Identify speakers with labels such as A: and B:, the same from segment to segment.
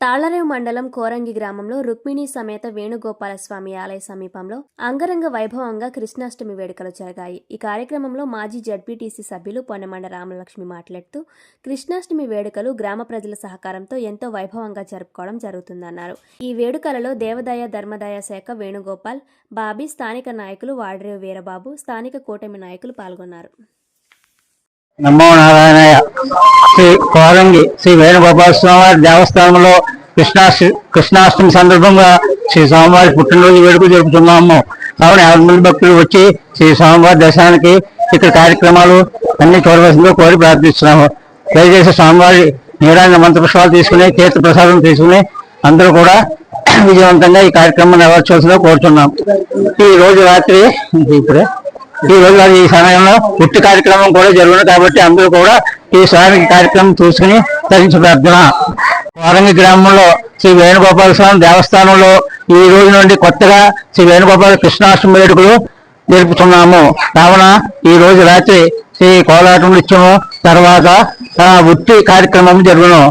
A: తాళ్ళరేవు మండలం కోరంగి గ్రామంలో రుక్మిణి సమేత వేణుగోపాల స్వామి ఆలయ సమీపంలో అంగరంగ వైభవంగా కృష్ణాష్టమి వేడుకలు జరిగాయి. ఈ కార్యక్రమంలో మాజీ జడ్పీటీసీ సభ్యులు పొన్నమండ రామలక్ష్మి మాట్లాడుతూ కృష్ణాష్టమి వేడుకలు గ్రామ ప్రజల సహకారంతో ఎంతో వైభవంగా జరుపుకోవడం జరుగుతుందన్నారు. ఈ వేడుకలలో దేవదాయ ధర్మదాయ శాఖ వేణుగోపాల్ బాబీ స్థానిక నాయకులు వాడరేవు వీరబాబు స్థానిక కూటమి నాయకులు పాల్గొన్నారు.
B: నమో శ్రీ కోరంగి శ్రీ వేణుగోపాల స్వామివారి దేవస్థానంలో కృష్ణాష్ట కృష్ణాష్టమి సందర్భంగా శ్రీ స్వామివారి పుట్టినరోజు వేడుక జరుపుతున్నాము. కావున యాభై మంది భక్తులు వచ్చి శ్రీ స్వామివారి దర్శనానికి ఇక్కడ కార్యక్రమాలు అన్ని చూడవలసిందో కోరి ప్రార్థిస్తున్నాము. దయచేసి స్వామివారి నీరాజన మంత్రపుష్పాలు తీసుకుని తీర్థ ప్రసాదం తీసుకుని అందరూ కూడా విజయవంతంగా ఈ కార్యక్రమం నెరవేర్చవలసిందో కోరుతున్నాం ఈ రోజు రాత్రి ఇప్పుడే ఈ రోజు ఈ సమయంలో పుట్టి కార్యక్రమం కూడా జరుగును కాబట్టి అందరూ కూడా ఈ స్వామి కార్యక్రమం చూసుకుని తరించి ప్రార్థన. వారంగి గ్రామంలో శ్రీ వేణుగోపాల స్వామి దేవస్థానంలో ఈ రోజు నుండి కొత్తగా శ్రీ వేణుగోపాల కృష్ణాష్టమి వేడుకలు జరుపుతున్నాము. కావున ఈ రోజు రాత్రి శ్రీ కోలాటం నృత్యము తర్వాత వృత్తి కార్యక్రమం జరుగును.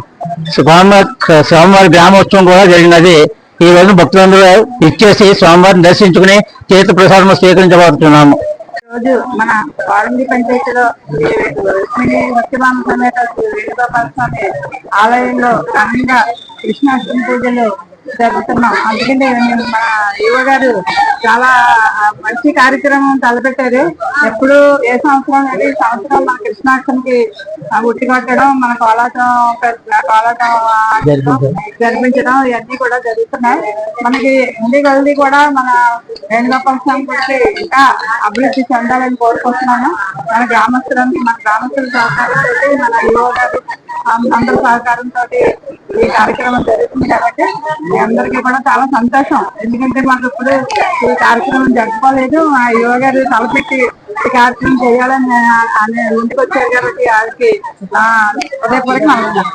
B: స్వామివారి స్వామివారి గ్రామోత్సవం కూడా జరిగినది. ఈ రోజు భక్తులందరూ ఇచ్చేసి స్వామివారిని దర్శించుకుని చేతి ప్రసాదం స్వీకరించబడుతున్నాము
C: రోజు మన వారంగి పంచాయతీలో రుక్మిణి సత్యభామ సమేత వేణుగోపాల స్వామి ఆలయంలో ఘనంగా కృష్ణాష్టమి పూజలు జరుపుతున్నాం అందుకని మన యువ గారు చాలా మంచి కార్యక్రమం తలపెట్టారు. ఎప్పుడు ఏ సంవత్సరం అనేది ఈ సంవత్సరం మన కృష్ణాష్టమికి ఉట్టి కొట్టడం మన కోలాటం కోలాటం జరిపించడం. ఇవన్నీ కూడా జరుగుతున్నాయి. మనకి హిందీ గల్దీ కూడా మన వేణుగోపాల స్వామి గురించి ఇంకా అభివృద్ధి చెందాలని కోరుకుంటున్నాను. మన గ్రామస్తులకి మన గ్రామస్తుల సహకారంతో మన యువ గారు అందరి సహకారంతో ఈ కార్యక్రమం జరుగుతుంది కాబట్టి మీ అందరికీ కూడా చాలా సంతోషం. ఎందుకంటే మాకు ఇప్పుడు ఈ కార్యక్రమం జరుపుకోలేదు మా యువ గారు తలపెట్టి ఈ కార్యక్రమం చేయాలని అనే ముందుకు వచ్చారు కాబట్టి వారికి ఆ, హృదయపూర్వక నమస్కారం